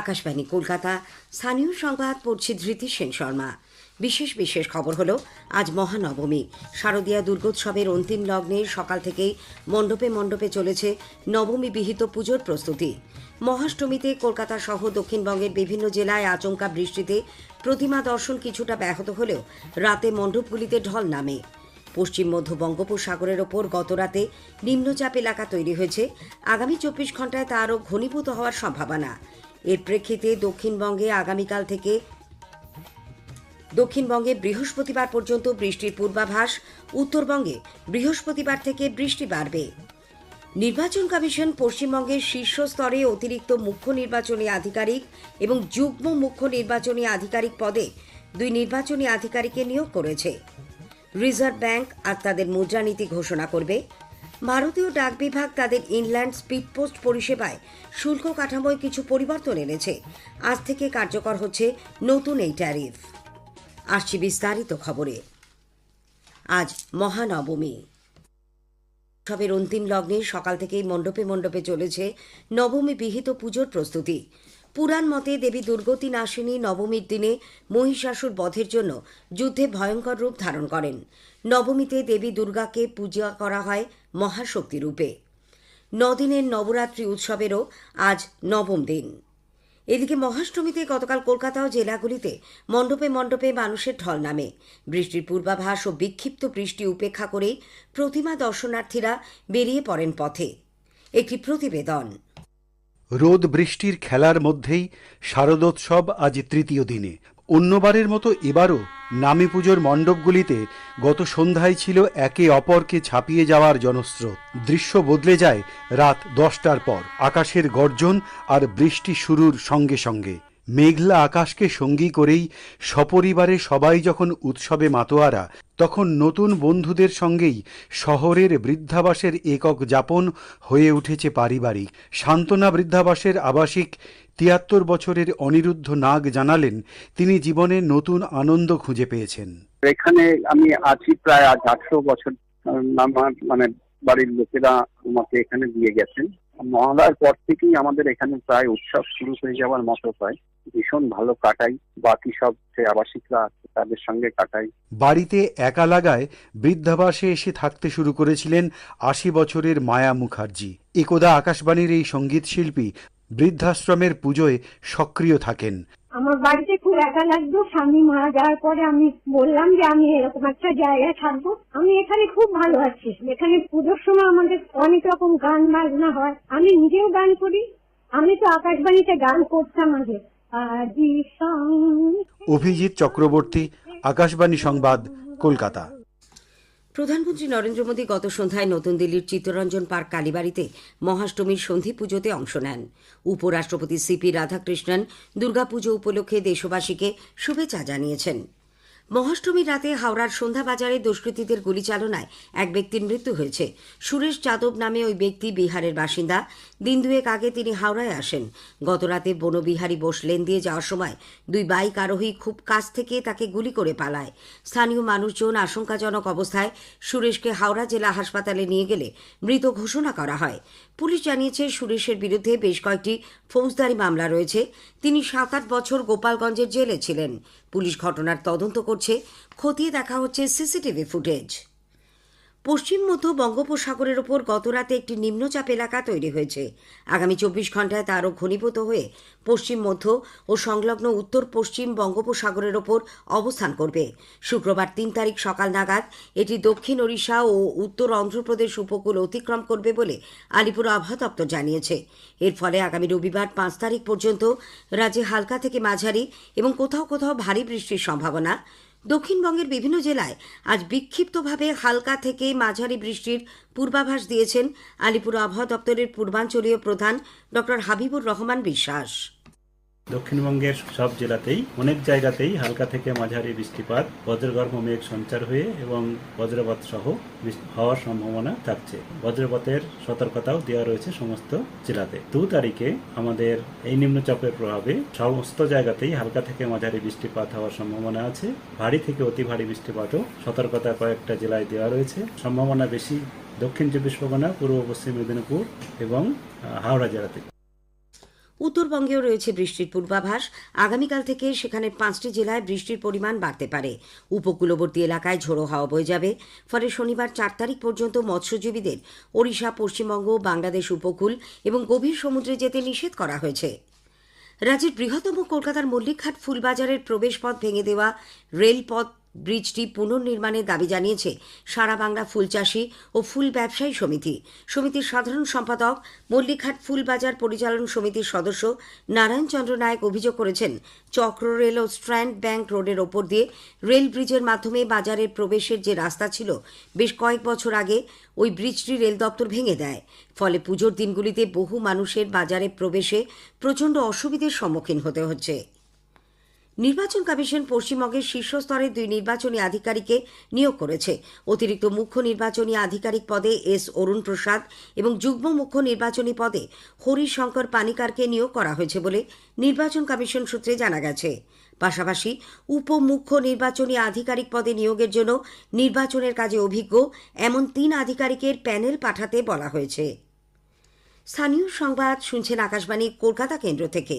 আকাশবাণী, কলকাতা। স্থানীয় সংবাদ পড়ছি ধৃতি সেন শর্মা। বিশেষ বিশেষ খবর হলো, আজ মহানবমী। শারদীয়া দুর্গোৎসবের অন্তিম লগ্নে সকাল থেকেই মণ্ডপে মণ্ডপে চলেছে নবমী বিহিত পুজোর প্রস্তুতি। মহাষ্টমীতে কলকাতা সহ দক্ষিণবঙ্গের বিভিন্ন জেলায় আচমকা বৃষ্টিতে প্রতিমা দর্শন কিছুটা ব্যাহত হলেও রাতে মণ্ডপগুলিতে ঢল নামে। পশ্চিম মধ্য বঙ্গোপসাগরের ওপর গতরাতে নিম্নচাপ এলাকা তৈরি হয়েছে। আগামী চব্বিশ ঘন্টায় তা আরও ঘনীভূত হওয়ার সম্ভাবনা। এর প্রেক্ষিতে দক্ষিণবঙ্গে আগামীকাল থেকে দক্ষিণবঙ্গে বৃহস্পতিবার পর্যন্ত বৃষ্টির পূর্বাভাস, উত্তরবঙ্গে বৃহস্পতিবার থেকে বৃষ্টি বাড়বে। নির্বাচন কমিশন পশ্চিমবঙ্গের শীর্ষ স্তরে অতিরিক্ত মুখ্য নির্বাচনী আধিকারিক এবং যুগ্ম মুখ্য নির্বাচনী আধিকারিক পদে দুই নির্বাচনী আধিকারিককে নিয়োগ করেছে। রিজার্ভ ব্যাংক আজ তাদের মুদ্রানীতি ঘোষণা করবে। ভারতীয় ডাক বিভাগ তাদের ইনল্যান্ড স্পিড পোস্ট পরিষেবায় শুল্ক কাঠামোয় কিছু পরিবর্তন এনেছে। আজ থেকে কার্যকর হচ্ছে নতুন এই ট্যারিফ। আসছি বিস্তারিত খবরে। আজ মহানবমী। উৎসবের অন্তিম লগ্নে সকাল থেকেই মণ্ডপে মণ্ডপে চলেছে নবমী বিহিত পুজোর প্রস্তুতি। পুরাণ মতে দেবী দুর্গতি নাশিনী নবমীর দিনে মহিষাসুর বধের জন্য যুদ্ধে ভয়ঙ্কর রূপ ধারণ করেন। নবমীতে দেবী দুর্গাকে পূজা করা হয় মহাশক্তি রূপে। নদিনের নবরাত্রি উৎসবেরও আজ নবম দিন। এদিকে মহাষ্টমীতে গতকাল কলকাতা ও জেলাগুলিতে মণ্ডপে মণ্ডপে মানুষের ঢল নামে। বৃষ্টির পূর্বাভাস ও বিক্ষিপ্ত বৃষ্টি উপেক্ষা করেই প্রতিমা দর্শনার্থীরা বেরিয়ে পড়েন পথে। একটি প্রতিবেদন। রোদ বৃষ্টির খেলার মধ্যেই শারদোৎসব আজ তৃতীয় দিনে। অন্যবারের মতো এবারও নামী পুজোর মণ্ডপগুলিতে গত সন্ধ্যায় ছিল একে অপরকে ছাপিয়ে যাওয়ার জনস্রোত। দৃশ্য বদলে যায় রাত দশটার পর। আকাশের গর্জন আর বৃষ্টি শুরুর সঙ্গে সঙ্গে। মেঘলা আকাশকে সঙ্গী করেই সপরিবারে সবাই যখন উৎসবে মাতোয়ারা, তখন নতুন বন্ধুদের সঙ্গেই শহরের বৃদ্ধাবাসের একক যাপন হয়ে উঠেছে পারিবারিক। সান্ত্বনা বৃদ্ধাবাসের আবাসিক তিয়াত্তর বছরের অনিরুদ্ধ নাগ জানালেন, তিনি জীবনে নতুন আনন্দ খুঁজে পেয়েছেন। এখানে আমি আছি প্রায় আজ আটশো বছর মানে বাড়ির লোকেরা আমাকে এখানে দিয়ে গেছেন। মহালয়ার পর থেকেই আমাদের এখানে প্রায় উৎসব শুরু হয়ে যাওয়ার মতো হয়। ভীষণ ভালো কাটাই। বাকি সব যে আবাসিকরা আছে, তাদের সঙ্গে কাটাই। বাড়িতে একা লাগায় বৃদ্ধাবাসে এসে থাকতে শুরু করেছিলেন আশি বছরের মায়া মুখার্জি। একদা আকাশবাণীর এই সংগীত শিল্পী বৃদ্ধাশ্রমের পুজোয় সক্রিয় থাকেন। আমার বাড়িতে খুব একা লাগতো। স্বামী মারা যাওয়ার পরে আমি বললাম যে আমি এরকম একটা জায়গায় থাকব। আমি এখানে খুব ভালো আছি। এখানে পুজোর সময় আমাদের অনেক রকম গান বাজনা হয়। আমি নিজেও গান করি। আমি তো আকাশবাণীতে গান করতাম আগে। অভিজিৎ চক্রবর্তী, আকাশবাণী সংবাদ, কলকাতা। প্রধানমন্ত্রী নরেন্দ্র মোদী গত সন্ধ্যায় নতুন দিল্লির চিত্তরঞ্জন পার্ক কালীবাড়িতে মহাষ্টমীর সন্ধি পুজোতে অংশ নেন। উপরাষ্ট্রপতি সিপি রাধাকৃষ্ণন দুর্গাপুজো উপলক্ষে দেশবাসীকে শুভেচ্ছা জানিয়েছেন। মহাষ্টমীর রাতে হাওড়ার সন্ধ্যা বাজারে দুষ্কৃতীদের গুলিচালনায় এক ব্যক্তির মৃত্যু হয়েছে। সুরেশ যাদব নামে ওই ব্যক্তি বিহারের বাসিন্দা। দিন দুয়েক আগে তিনি হাওড়ায় আসেন। গতরাতে বনবিহারী বোস লেন দিয়ে যাওয়ার সময় দুই বাইক আরোহী খুব কাছ থেকে তাকে গুলি করে পালায়। স্থানীয় মানুষজন আশঙ্কাজনক অবস্থায় সুরেশকে হাওড়া জেলা হাসপাতালে নিয়ে গেলে মৃত ঘোষণা করা হয়। পুলিশ জানিয়েছে, সুরেশের বিরুদ্ধে বেশ কয়েকটি ফৌজদারি মামলা রয়েছে। তিনি সাত আট বছর গোপালগঞ্জের জেলে ছিলেন। পুলিশ ঘটনার তদন্ত করছে। খতিয়ে দেখা হচ্ছে সিসিটিভি ফুটেজ। পশ্চিম মধ্য বঙ্গোপসাগরের ওপর গতরাতে একটি নিম্নচাপ এলাকা তৈরি হয়েছে। আগামী চব্বিশ ঘন্টায় তা আরও ঘনীভূত হয়ে পশ্চিম মধ্য ও সংলগ্ন উত্তর পশ্চিম বঙ্গোপসাগরের ওপর অবস্থান করবে। শুক্রবার তিন তারিখ সকাল নাগাদ এটি দক্ষিণ ওড়িশা ও উত্তর অন্ধ্রপ্রদেশ উপকূল অতিক্রম করবে বলে আলিপুর আবহাওয়া দপ্তর জানিয়েছে। এর ফলে আগামী রবিবার পাঁচ তারিখ পর্যন্ত রাজ্যে হালকা থেকে মাঝারি এবং কোথাও কোথাও ভারী বৃষ্টির সম্ভাবনা। দক্ষিণবঙ্গের বিভিন্ন জেলায় আজ বিক্ষিপ্তভাবে হালকা থেকে মাঝারি বৃষ্টির পূর্বাভাস দিয়েছেন আলিপুর আবহাওয়া দপ্তরের পূর্বাঞ্চলীয় প্রধান ডক্টর হাবিবুর রহমান বিশ্বাস। দক্ষিণবঙ্গের সব জেলাতেই, অনেক জায়গাতেই হালকা থেকে মাঝারি বৃষ্টিপাত, বজ্রগর্ভ মেঘ সঞ্চার হয়ে এবং বজ্রপাত সহ হওয়ার সম্ভাবনা থাকছে। বজ্রপাতের সতর্কতাও দেওয়া রয়েছে সমস্ত জেলাতে। দু তারিখে আমাদের এই নিম্নচাপের প্রভাবে সমস্ত জায়গাতেই হালকা থেকে মাঝারি বৃষ্টিপাত হওয়ার সম্ভাবনা আছে। ভারী থেকে অতি ভারী বৃষ্টিপাতও সতর্কতা কয়েকটা জেলায় দেওয়া রয়েছে। সম্ভাবনা বেশি দক্ষিণ চব্বিশ পরগনা, পূর্ব পশ্চিম মেদিনীপুর এবং হাওড়া জেলাতে। উত্তরবঙ্গেও রয়েছে বৃষ্টির পূর্বাভাস। আগামীকাল থেকে সেখানে পাঁচটি জেলায় বৃষ্টির পরিমাণ বাড়তে পারে। উপকূলবর্তী এলাকায় ঝোড়ো হাওয়া বয়ে যাবে। ফলে শনিবার চার তারিখ পর্যন্ত মৎস্যজীবীদের ওড়িশা, পশ্চিমবঙ্গ, বাংলাদেশ উপকূল এবং গভীর সমুদ্রে যেতে নিষেধ করা হয়েছে। রাজ্যের বৃহত্তম কলকাতার মল্লিকঘাট ফুলবাজারের প্রবেশপথ ভেঙে দেওয়া রেলপথ ব্রিজটি পুনর্নির্মাণের দাবি জানিয়েছে সারা বাংলা ফুল চাষী ও ফুল ব্যবসায়ী সমিতি। সমিতির সাধারণ সম্পাদক মল্লিকঘাট ফুলবাজার পরিচালন সমিতির সদস্য নারায়ণ চন্দ্র নায়ক অভিযোগ করেছেন, চক্র রেল ও স্ট্র্যান্ড ব্যাংক রোডের ওপর দিয়ে রেল ব্রিজের মাধ্যমে বাজারের প্রবেশের যে রাস্তা ছিল, বেশ কয়েক বছর আগে ওই ব্রিজটি রেল দপ্তর ভেঙে দেয়। ফলে পুজোর দিনগুলিতে বহু মানুষের বাজারে প্রবেশে প্রচণ্ড অসুবিধার সম্মুখীন হতে হচ্ছে। নির্বাচন কমিশন পশ্চিমবঙ্গের শীর্ষস্তরের দুই নির্বাচনী আধিকারিককে নিয়োগ করেছে। অতিরিক্ত মুখ্য নির্বাচনী আধিকারিক পদে এস অরুণ প্রসাদ এবং যুগ্ম মুখ্য নির্বাচনী পদে হরিশঙ্কর পানিকারকে নিয়োগ করা হয়েছে বলে নির্বাচন কমিশন সূত্রে জানা গেছে। পাশাপাশি উপমুখ্য নির্বাচনী আধিকারিক পদে নিয়োগের জন্য নির্বাচনের কাজে অভিজ্ঞ এমন তিন আধিকারিকের প্যানেল পাঠাতে বলা হয়েছে। স্থানীয় সংবাদ শুনছেন আকাশবাণী, কলকাতা কেন্দ্র থেকে।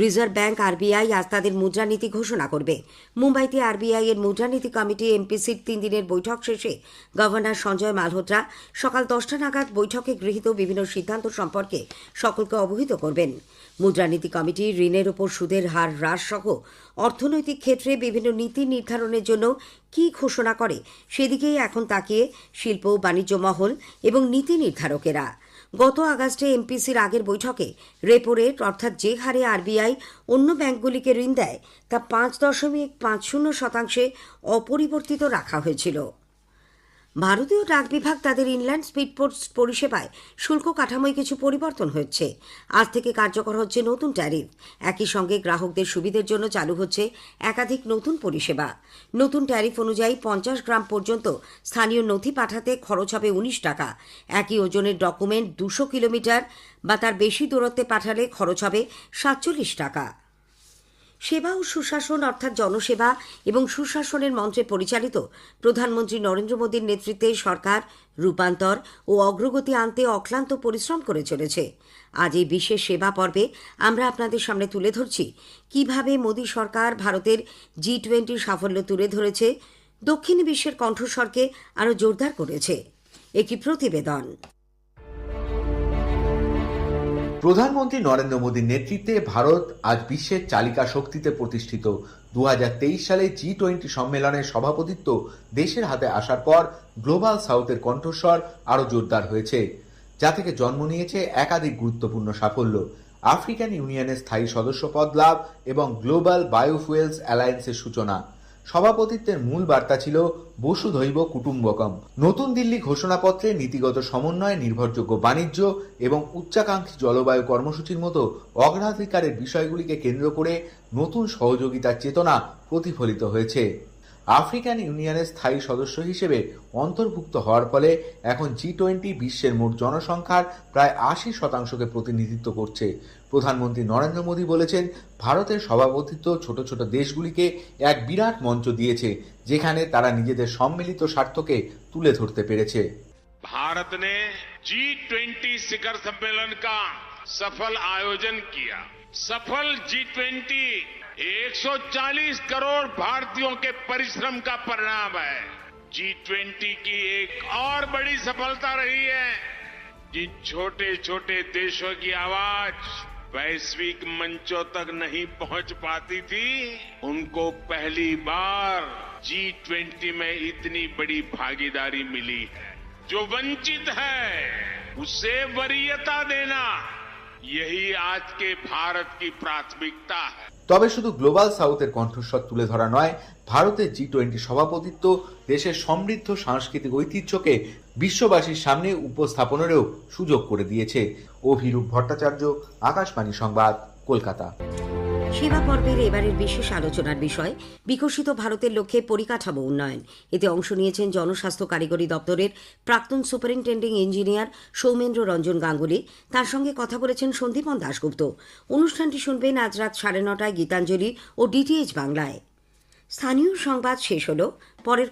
রিজার্ভ ব্যাংক আরবিআই আজ তাদের মুদ্রানীতি ঘোষণা করবে। মুম্বাইতে আরবিআই এর মুদ্রানীতি কমিটি এমপিসির তিন দিনের বৈঠক শেষে গভর্নর সঞ্জয় মালহোত্রা সকাল দশটা নাগাদ বৈঠকে গৃহীত বিভিন্ন সিদ্ধান্ত সম্পর্কে সকলকে অবহিত করবেন। মুদ্রানীতি কমিটি ঋণের ওপর সুদের হার হ্রাস সহ অর্থনৈতিক ক্ষেত্রে বিভিন্ন নীতি নির্ধারণের জন্য কী ঘোষণা করে, সেদিকেই এখন তাকিয়ে শিল্প বাণিজ্য মহল এবং নীতি নির্ধারকেরা। গত আগস্টে এমপিসির আগের বৈঠকে রেপো রেট অর্থাৎ যে হারে আরবিআই অন্য ব্যাংকগুলিকে ঋণ দেয়, তা পাঁচ দশমিক পাঁচ শূন্য শতাংশে অপরিবর্তিত রাখা হয়েছিল। ভারতীয় ডাক বিভাগ তাদের ইনল্যান্ড স্পিড পোস্ট পরিষেবায় শুল্ক কাঠামোয় কিছু পরিবর্তন হচ্ছে। আজ থেকে কার্যকর হচ্ছে নতুন ট্যারিফ। একই সঙ্গে গ্রাহকদের সুবিধের জন্য চালু হচ্ছে একাধিক নতুন পরিষেবা। নতুন ট্যারিফ অনুযায়ী পঞ্চাশ গ্রাম পর্যন্ত স্থানীয় নথি পাঠাতে খরচ হবে উনিশ টাকা। একই ওজনের ডকুমেন্ট দুশো কিলোমিটার বা তার বেশি দূরত্বে পাঠালে খরচ হবে সাতচল্লিশ টাকা। সেবা ও সুশাসন অর্থাৎ জনসেবা এবং সুশাসনের মন্ত্রে পরিচালিত প্রধানমন্ত্রী নরেন্দ্র মোদীর নেতৃত্বে সরকার রূপান্তর ও অগ্রগতি আনতে অক্লান্ত পরিশ্রম করে চলেছে। আজ এই বিশেষ সেবা পর্বে আমরা আপনাদের সামনে তুলে ধরছি, কীভাবে মোদী সরকার ভারতের জি টোয়েন্টির সাফল্য তুলে ধরেছে, দক্ষিণ বিশ্বের কণ্ঠস্বরকে আরও জোরদার করেছে। একটি প্রতিবেদন। প্রধানমন্ত্রী নরেন্দ্র মোদীর নেতৃত্বে ভারত আজ বিশ্বের চালিকা শক্তিতে প্রতিষ্ঠিত। দু হাজার তেইশ সালে জি টোয়েন্টি সম্মেলনের সভাপতিত্ব দেশের হাতে আসার পর গ্লোবাল সাউথের কণ্ঠস্বর আরও জোরদার হয়েছে, যা থেকে জন্ম নিয়েছে একাধিক গুরুত্বপূর্ণ সাফল্য। আফ্রিকান ইউনিয়নের স্থায়ী সদস্য পদ লাভ এবং গ্লোবাল বায়োফুয়েলস অ্যালায়েন্সের সূচনা। সভাপতিত্বের মূল বার্তা ছিল বসুধৈব কুটুম্বকম। নতুন দিল্লি ঘোষণাপত্রে নীতিগত সমন্বয় নির্ভরযোগ্য বাণিজ্য এবং উচ্চাকাঙ্ক্ষী জলবায়ু কর্মসূচির মতো অগ্রাধিকারের বিষয়গুলিকে কেন্দ্র করে নতুন সহযোগিতার চেতনা প্রতিফলিত হয়েছে। আফ্রিকান ইউনিয়নের স্থায়ী সদস্য হিসেবে অন্তর্ভুক্ত হওয়ার ফলে এখন জি টোয়েন্টি বিশ্বের মোট জনসংখ্যার প্রায় আশি শতাংশকে প্রতিনিধিত্ব করছে প্রধানমন্ত্রী নরেন্দ্র মোদী বলেছেন ভারতের সভাপতিত্ব ছোট ছোট দেশগুলিকে এক বিরাট মঞ্চ দিয়েছে যেখানে তারা নিজেদের সম্মিলিত স্বার্থকে তুলে ধরতে পেরেছে भारत ने जी ट्वेंटी शिखर सम्मेलन का सफल आयोजन किया सफल जी ट्वेंटी 140 करोड़ भारतीयों के परिश्रम का परिणाम है। जी ट्वेंटी की एक और बड़ी सफलता रही है। जिन छोटे छोटे देशों की आवाज़ वैश्विक मंचों तक नहीं पहुँच पाती थी, उनको पहली बार जी ट्वेंटी में इतनी बड़ी भागीदारी मिली है। जो वंचित है, उसे वरीयता देना তবে শুধু গ্লোবাল সাউথের কণ্ঠস্বর তুলে ধরা নয়, ভারতের জি টোয়েন্টি সভাপতিত্ব দেশের সমৃদ্ধ সাংস্কৃতিক ঐতিহ্যকে বিশ্ববাসীর সামনে উপস্থাপনেরও সুযোগ করে দিয়েছে। অভিরূপ ভট্টাচার্য, আকাশবাণী সংবাদ, কলকাতা। সেবা পর্বের এবারের বিশেষ আলোচনার বিষয়, বিকশিত ভারতের লক্ষ্যে পরিকাঠামো উন্নয়ন। এতে অংশ নিয়েছেন জনস্বাস্থ্য কারিগরি দপ্তরের প্রাক্তন সুপারিনটেন্ডিং ইঞ্জিনিয়ার সৌমেন্দ্র রঞ্জন গাঙ্গুলি। তার সঙ্গে কথা বলেছেন সন্দীপন দাশগুপ্ত। অনুষ্ঠানটি শুনবেন আজ রাত সাড়ে নটায় গীতাঞ্জলি ও ডিটিএইচ বাংলায়। স্থানীয় সংবাদ শেষ হল, পরের